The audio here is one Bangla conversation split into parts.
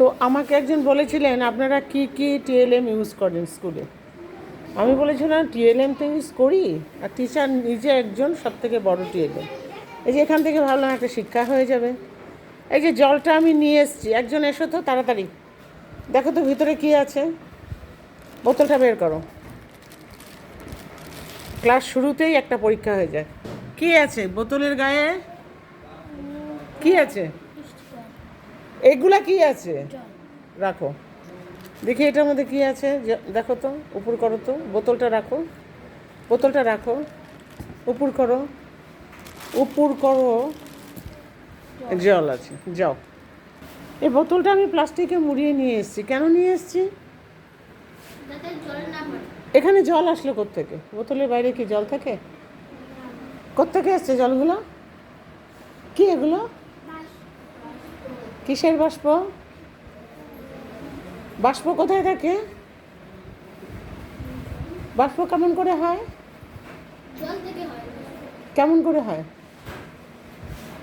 তো আমাকে একজন বলেছিলেন, আপনারা কি কি টিএলএম ইউজ করেন স্কুলে আমি বলেছিলাম টিএলএম তো ইউজ করি, আর টিচার নিজে একজন সব থেকে বড় টিএলএম এই যে এখান থেকে ভাবলাম একটা শিক্ষা হয়ে যাবে। এই যে জলটা আমি নিয়ে এসেছি, একজন এসো তো তাড়াতাড়ি। দেখো তো ভিতরে কি আছে। বোতলটা বের করো। ক্লাস শুরুতেই একটা পরীক্ষা হয়ে যায়। কি আছে বোতলের গায়ে? কি আছে? এগুলা কি আছে? রাখো। দেখি এটার মধ্যে কি আছে? দেখো তো উপর করো তো বোতলটা রাখো। বোতলটা রাখো। উপর করো। উপর করো। জল আছে যাও। এই বোতলটা আমি প্লাস্টিকে মুড়িয়ে নিয়ে এসেছি। কেন নিয়ে এসেছি? এখানে জল আসলো কোত্থেকে? বোতলের বাইরে কি জল থাকে? কোত্থেকে এসছে জলগুলো? কি এগুলো? কিসের বাষ্প? বাষ্প কোথায় থাকে? বাষ্প কেমন করে হয়? কেমন করে হয়?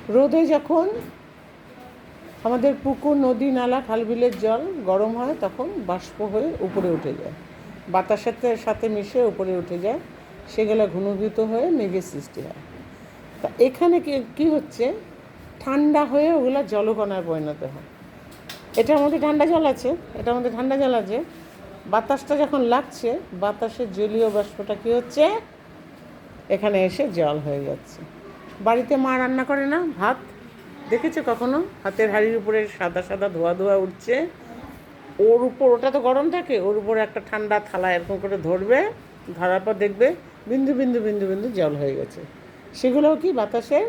রোদে যখন আমাদের পুকুর নদী নালা খালবিলের জল গরম হয় তখন বাষ্প হয়ে উপরে উঠে যায়। বাতাসের সাথে মিশে উপরে উঠে যায়। সেগুলো ঘনীভূত হয়ে মেঘের সৃষ্টি হয়। তা এখানে কি কী হচ্ছে? ঠান্ডা হয়ে ওগুলো জলকণায় পরিণত হয়। এটার মধ্যে ঠান্ডা জল আছে এটার মধ্যে ঠান্ডা জল আছে। বাতাসটা যখন লাগছে বাতাসের জলীয় বাষ্পটা কী হচ্ছে? এখানে এসে জল হয়ে যাচ্ছে। বাড়িতে মা রান্না করে না? ভাত? দেখেছ কখনো? হাতের হাঁড়ির উপরে সাদা সাদা ধোয়া ধোয়া উঠছে। ওর উপর, ওটা তো গরম থাকে, ওর উপর একটা ঠান্ডা থালা এরকম করে ধরবে, ধরার পর দেখবে বিন্দু বিন্দু বিন্দু বিন্দু জল হয়ে গেছে। সেগুলোও কি বাতাসের?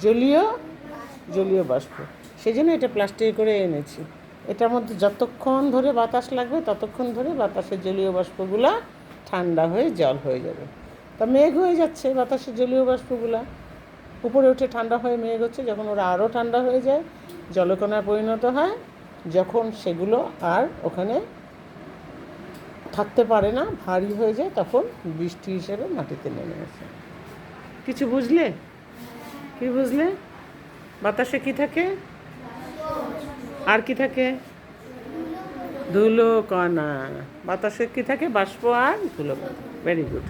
জলীয় জলীয় বাষ্প। সেই জন্য এটা প্লাস্টিক করে এনেছি। এটার মধ্যে যতক্ষণ ধরে বাতাস লাগবে, ততক্ষণ ধরে বাতাসের জলীয় বাষ্পগুলা ঠান্ডা হয়ে জল হয়ে যাবে। তা মেঘ হয়ে যাচ্ছে বাতাসের জলীয় বাষ্পগুলা। উপরে উঠে ঠান্ডা হয়ে মেঘ হচ্ছে, যখন ওরা আরও ঠান্ডা হয়ে যায়, জলকণায় পরিণত হয়, যখন সেগুলো আর ওখানে থাকতে পারে না, ভারী হয়ে যায়, তখন বৃষ্টি হিসেবে মাটিতে নেমে আসে। কিছু বুঝলে? কি বুঝলে? বাতাসে কি থাকে? আর কি থাকে? ধুলো কণা বাতাসে কি থাকে? বাষ্প আর ধুলো ভেরি গুড